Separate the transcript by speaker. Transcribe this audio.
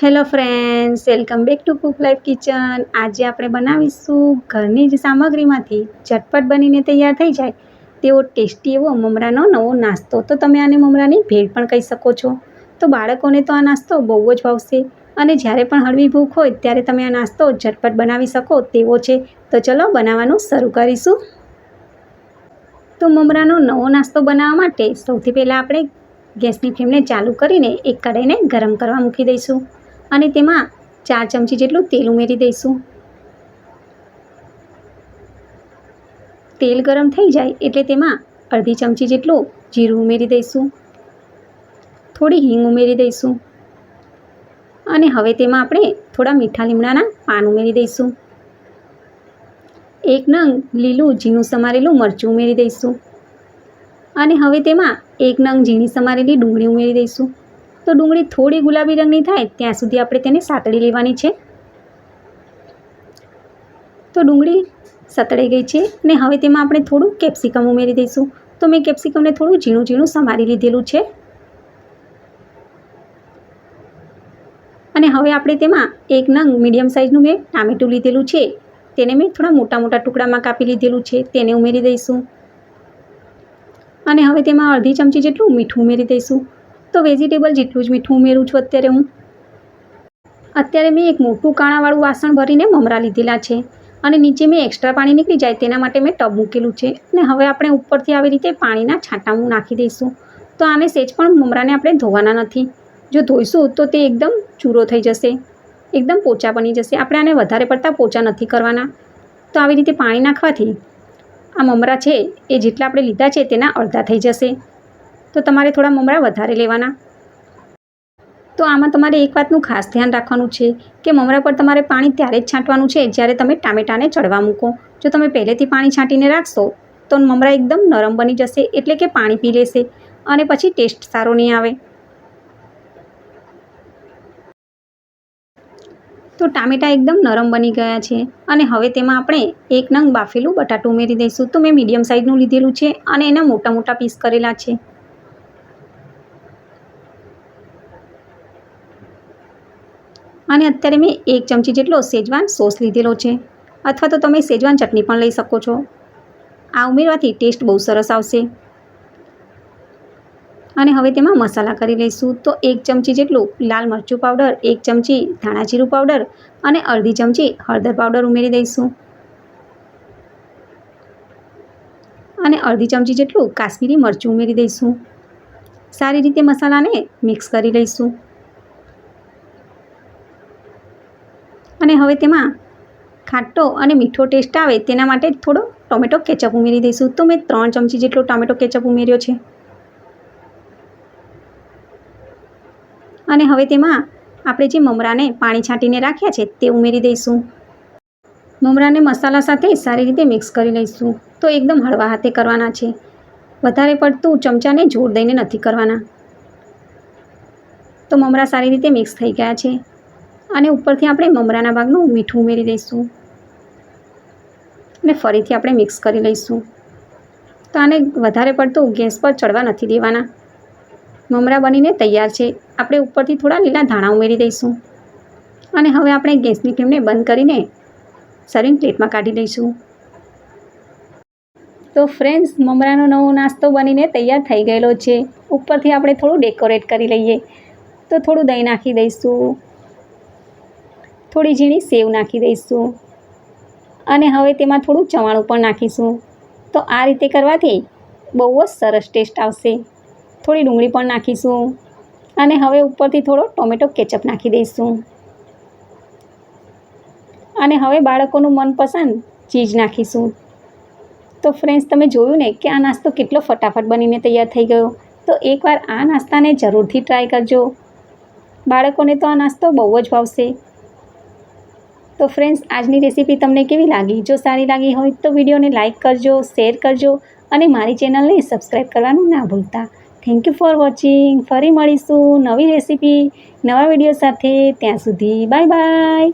Speaker 1: Hello friends welcome back to cook life kitchen આજે આપણે બનાવીશું ઘરની જ સામગ્રીમાંથી ઝટપટ બનીને તૈયાર થઈ જાય તેવો ટેસ્ટી એવો મમરાનો નવો નાસ્તો. તો તમે આને મમરાની ભેળ પણ કહી શકો છો. તો બાળકોને તો આ નાસ્તો બહુ જ ભાવશે. અને જ્યારે પણ હળવી ભૂખ હોય ત્યારે તમે આ નાસ્તો ઝટપટ બનાવી શકો તેવો છે. તો ચલો બનાવવાનું શરૂ કરીશું. તો મમરાનો નવો નાસ્તો બનાવવા માટે સૌથી પહેલાં આપણે ગેસની ફ્લેમને ચાલુ કરીને એક કડાઈને ગરમ કરવા મૂકી દઈશું. અને તેમાં ચાર ચમચી જેટલું તેલ ઉમેરી દઈશું. તેલ ગરમ થઈ જાય એટલે તેમાં અડધી ચમચી જેટલું જીરું ઉમેરી દઈશું. થોડી હિંગ ઉમેરી દઈશું. અને હવે તેમાં આપણે થોડા મીઠા લીમડાના પાન ઉમેરી દઈશું. એક નંગ લીલું ઝીણું સમારેલું મરચું ઉમેરી દઈશું. અને હવે તેમાં એક નંગ ઝીણી સમારેલી ડુંગળી ઉમેરી દઈશું. તો ડુંગળી થોડી ગુલાબી રંગની થાય, ત્યાં સુધી આપણે તેને સાતળી લેવાની છે. તો ડુંગળી સતળાઈ ગઈ છે અને હવે તેમાં આપણે થોડું કેપ્સિકમ ઉમેરી દઈશું. તો મેં કેપ્સિકમને થોડું ઝીણું ઝીણું સમારી લીધેલું છે. અને હવે આપણે તેમાં એક નંગ મીડિયમ સાઇઝનું મેં ટામેટું લીધેલું છે. તેને મેં થોડા મોટા મોટા ટુકડામાં કાપી લીધેલું છે. તેને ઉમેરી દઈશું. અને હવે તેમાં અડધી ચમચી જેટલું મીઠું ઉમેરી દઈશું. તો વેજીટેબલ જેટલું જ મીઠું ઉમેરું છું અત્યારે હું. અત્યારે મેં એક મોટું કાણાવાળું વાસણ ભરીને મમરા લીધેલા છે અને નીચે મેં એક્સ્ટ્રા પાણી નીકળી જાય તેના માટે મેં ટબ મૂકેલું છે અને હવે આપણે ઉપરથી આવી રીતે પાણીના છાંટા હું નાખી દઈશું. તો આને સેજ પણ મમરાને આપણે ધોવાના નથી. જો ધોઈશું તો તે એકદમ ચૂરો થઈ જશે. એકદમ પોચા બની જશે. આપણે આને વધારે પડતા પોચા નથી કરવાના. તો આવી રીતે પાણી નાખવાથી આ મમરા છે એ જેટલા આપણે લીધા છે તેના અડધા થઈ જશે. તો તમારે થોડા મમરા વધારે લેવાના. તો આમાં તમારે એક વાતનું ખાસ ધ્યાન રાખવાનું છે કે મમરા પર તમારે પાણી ત્યારે જ છાંટવાનું છે જ્યારે તમે ટામેટાને ચડવા મૂકો. જો તમે પહેલેથી પાણી છાંટીને રાખશો, તો મમરા એકદમ નરમ બની જશે એટલે કે પાણી પી લેશે અને પછી ટેસ્ટ સારો નહીં આવે. તો ટામેટાં એકદમ નરમ બની ગયા છે અને હવે તેમાં આપણે એક નંગ બાફેલું બટાટું ઉમેરી દઈશું. તો મેં મીડિયમ સાઇઝનું લીધેલું છે અને એના મોટા મોટા પીસ કરેલા છે. અને અત્યારે મેં એક ચમચી જેટલો સેજવાન સોસ લીધેલો છે. અથવા તો તમે સેજવાન ચટણી પણ લઈ શકો છો. આ ઉમેરવાથી ટેસ્ટ બહુ સરસ આવશે. અને હવે તેમાં મસાલા કરી લઈશું. તો એક ચમચી જેટલું લાલ મરચું પાવડર, એક ચમચી ધાણા જીરું પાવડર અને અડધી ચમચી હળદર પાવડર ઉમેરી દઈશું. અને અડધી ચમચી જેટલું કાશ્મીરી મરચું ઉમેરી દઈશું. સારી રીતે મસાલાને મિક્સ કરી લઈશું. અને હવે તેમાં ખાટો અને મીઠો ટેસ્ટ આવે તેના માટે થોડો ટોમેટો કેચઅપ ઉમેરી દઈશું. તો મેં ત્રણ ચમચી જેટલો ટોમેટો કેચઅપ ઉમેર્યો છે. અને હવે તેમાં આપણે જે મમરાને પાણી છાંટીને રાખ્યા છે તે ઉમેરી દઈશું. મમરાને મસાલા સાથે સારી રીતે મિક્સ કરી લઈશું. તો એકદમ હળવા હાથે કરવાના છે. વધારે પડતું ચમચાને જોર દઈને નથી કરવાના. તો મમરા સારી રીતે મિક્સ થઈ ગયા છે. અને ઉપરથી આપણે મમરાના ભાગનું મીઠું ઉમેરી દઈશું. અને ફરીથી આપણે મિક્સ કરી લઈશું. તો આને વધારે પડતું ગેસ પર ચડવા નથી દેવાના. મમરા બનીને તૈયાર છે. આપણે ઉપરથી થોડા લીલા ધાણા ઉમેરી દઈશું. અને હવે આપણે ગેસની ફ્લેમને બંધ કરીને સર્વિંગ પ્લેટમાં કાઢી દઈશું તો ફ્રેન્ડ્સ મમરાનો નવો નાસ્તો બનીને તૈયાર થઈ ગયેલો છે. ઉપરથી આપણે થોડું ડેકોરેટ કરી લઈએ. તો થોડું દહીં નાખી દઈશું. થોડી ઝીણી સેવ નાખી દઈશું. અને હવે તેમાં થોડું ચવાણું પણ નાખીશું. તો આ રીતે કરવાથી બહુ જ સરસ ટેસ્ટ આવશે. થોડી ડુંગળી પણ નાખીશું. અને હવે ઉપરથી થોડો ટોમેટો કેચઅપ નાખી દઈશું. અને હવે બાળકોનું મનપસંદ ચીજ નાખીશું. તો ફ્રેન્ડ્સ, તમે જોયું ને કે આ નાસ્તો કેટલો ફટાફટ બનીને તૈયાર થઈ ગયો? તો એકવાર આ નાસ્તાને જરૂરથી ટ્રાય કરજો. બાળકોને તો આ નાસ્તો બહુ જ ભાવશે. તો ફ્રેન્ડ્સ આજની રેસીપી તમને કેવી લાગી? જો સારી લાગી હોય તો વિડીયોને લાઇક કરજો શેર કરજો અને મારી ચેનલને સબસ્ક્રાઈબ કરવાનું ના ભૂલતા. થેન્ક યુ ફોર વોચિંગ ફરી મળીશું નવી રેસીપી નવા વીડિયો સાથે. ત્યાં સુધી બાય બાય